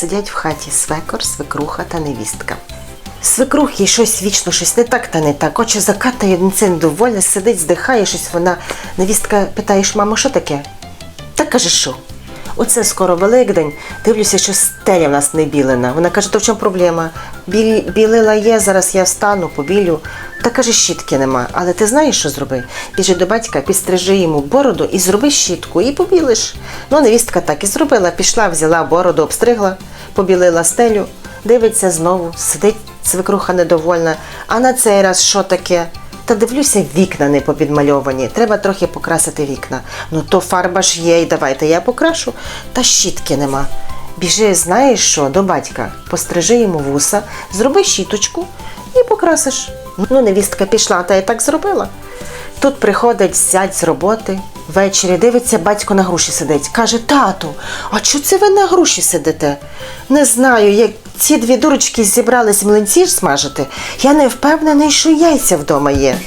Сидять в хаті свекор, свекруха та невістка. Свекрухі щось вічно, щось не так та не так. Очі закатає, це недовольна, сидить, здихає, щось вона. Невістка питаєш, мамо, що таке? Та каже, що? Оце скоро Великдень. Дивлюся, що стеля в нас не білена. Вона каже, то в чому проблема? Білі, білила є, зараз я встану, побілю. Та каже, щітки нема. Але ти знаєш, що зроби? Біжи до батька, підстрижи йому бороду і зроби щітку, і побілиш. Ну, невістка так і зробила. Пішла, взяла бороду, обстригла, побілила стелю, дивиться знову, сидить свекруха недовольна. А на цей раз що таке? Та дивлюся, вікна не попідмальовані. Треба трохи покрасити вікна. Ну то фарба ж є, і давайте я покрашу. Та щітки нема. Біжи, знаєш що, до батька, пострижи йому вуса, зроби щіточку і покрасиш. Ну, невістка пішла, та й так зробила. Тут приходить зять з роботи, ввечері дивиться, батько на груші сидить. Каже: тату, а чого це ви на груші сидите? Не знаю, як ці дві дурочки зібрались млинці смажити, я не впевнений, що яйця вдома є.